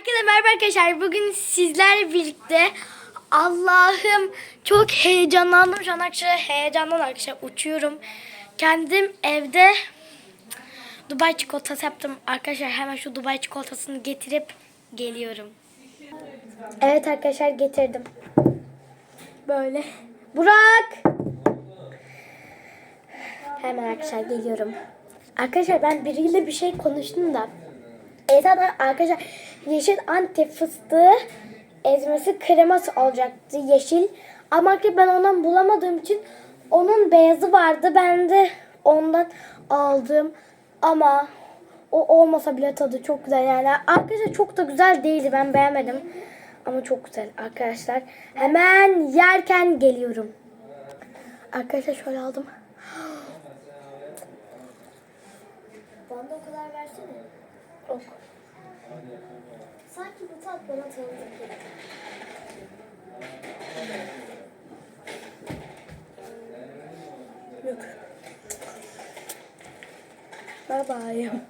Herkese merhaba arkadaşlar. Bugün sizlerle birlikte Allah'ım çok heyecanlandım. Şu an arkadaşlar heyecandan arkadaşlar uçuyorum. Kendim evde Dubai çikolatası yaptım. Arkadaşlar hemen şu Dubai çikolatasını getirip geliyorum. Evet arkadaşlar getirdim. Böyle. Burak! Hemen arkadaşlar geliyorum. Arkadaşlar ben biriyle bir şey konuştum da. Esa'dan arkadaşlar yeşil antep fıstığı ezmesi kreması olacaktı yeşil. Ama arkadaşlar ben ondan bulamadığım için onun beyazı vardı. Ben de ondan aldım. Ama o olmasa bile tadı çok güzel yani. Arkadaşlar çok da güzel değildi. Ben beğenmedim. Ama çok güzel arkadaşlar. Hemen yerken geliyorum. Arkadaşlar şöyle aldım. Bana o kadar versene. Yok. Sanki bu tat bana tanıdık gibi. Yok. Bye bye.